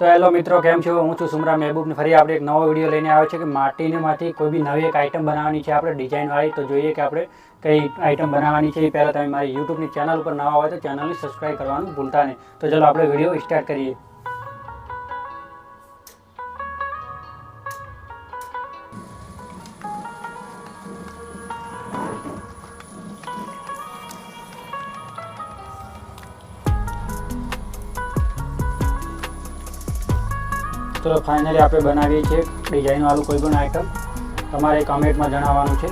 તો હેલો મિત્રો, કેમ છો? હું છું સુમરા મહેબૂબ ફરી આપણે એક નવો વીડિયો લઈને આવ્યો છે કે માટીનેમાંથી કોઈ બી નવી એક આઈટમ બનાવવાની છે આપણે ડિઝાઇનવાળી તો જોઈએ કે આપણે કઈ આઈટમ બનાવવાની છે એ પહેલાં તમે મારી યુટ્યુબની ચેનલ ઉપર નવા હોય તો ચેનલને સબસ્ક્રાઈબ કરવાનું ભૂલતા નહીં. તો ચલો આપણે વીડિયો સ્ટાર્ટ કરીએ. તો ફાઇનલી આપણે બનાવીએ છીએ ડિઝાઇનવાળું કોઈ પણ આઈટમ તમારે કમેન્ટમાં જણાવવાનું છે.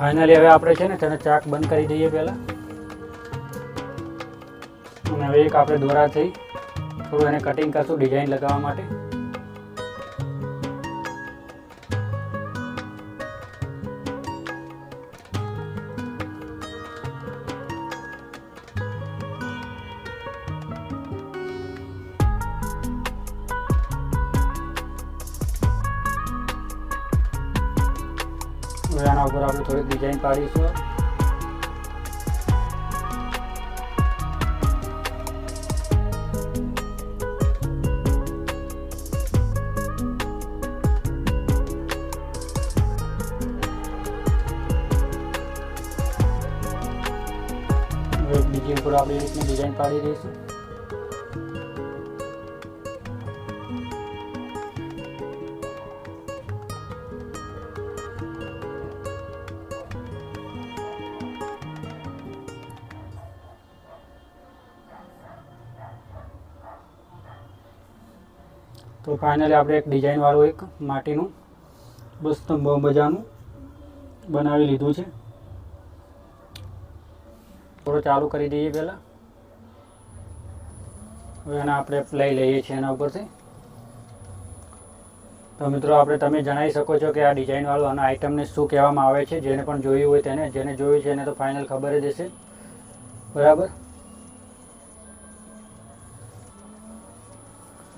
ફાઇનલી હવે આપણે છે ને તેને ચાક બંધ કરી દઈએ પહેલાં. અને હવે એક આપણે દોરાથી થોડું એને કટિંગ કરશું ડિઝાઇન લગાવવા માટે. હવે આના ઉપર આપણે થોડીક ડિઝાઇન પાડીશું બીજી ઉપર આપણે એ રીતની ડિઝાઇન પાડી દઈશું. તો ફાઇનલી આપણે એક ડિઝાઇનવાળું એક માટીનું બહુ મજાનું બનાવી લીધું છે. થોડું ચાલુ કરી દઈએ પહેલાં. હવે એને આપણે લઈ લઈએ છીએ એના ઉપરથી. તો મિત્રો આપણે તમે જણાવી શકો છો કે આ ડિઝાઇનવાળું અને આઇટમને શું કહેવામાં આવે છે, જેને પણ જોયું હોય તેને, જેને જોયું છે એને તો ફાઇનલ ખબર જ હશે. બરાબર?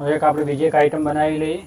એક આપણે બીજી એક આઈટમ બનાવી લઈએ.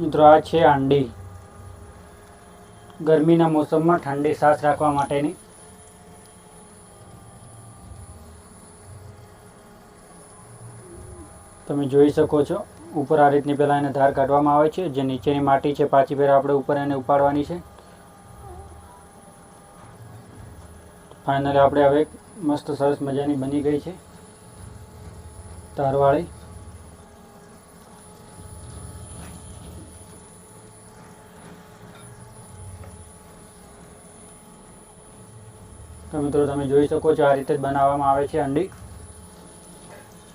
મિત્રો, આ છે આંડી. ગરમીના મોસમમાં ઠંડી સાસ રાખવા માટેની. તમે જોઈ શકો છો, ઉપર આ રીતની પહેલાં એને ધાર કાઢવામાં આવે છે. જે નીચેની માટી છે, પાછી ફેર આપણે ઉપર એને ઉપાડવાની છે. ફાઇનલી આપણે હવે મસ્ત સરસ મજાની બની ગઈ છે. તારવાળી. તો મિત્રો તમે જોઈ શકો છો આ રીતે જ બનાવવામાં આવે છે અંડી.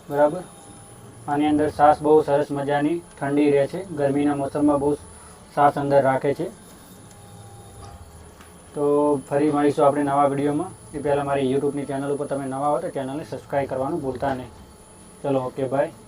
બરાબર? આની અંદર સાસ બહુ સરસ મજાની ઠંડી રહે છે. ગરમીના મોસમમાં બહુ સાસ અંદર રાખે છે. તો ફરી મળીશું આપણે નવા વિડીયોમાં. એ પહેલાં મારી યુટ્યુબની ચેનલ ઉપર તમે નવા હો તો ચેનલને સબસ્ક્રાઈબ કરવાનું ભૂલતા નહીં. ચલો, ઓકે, બાય.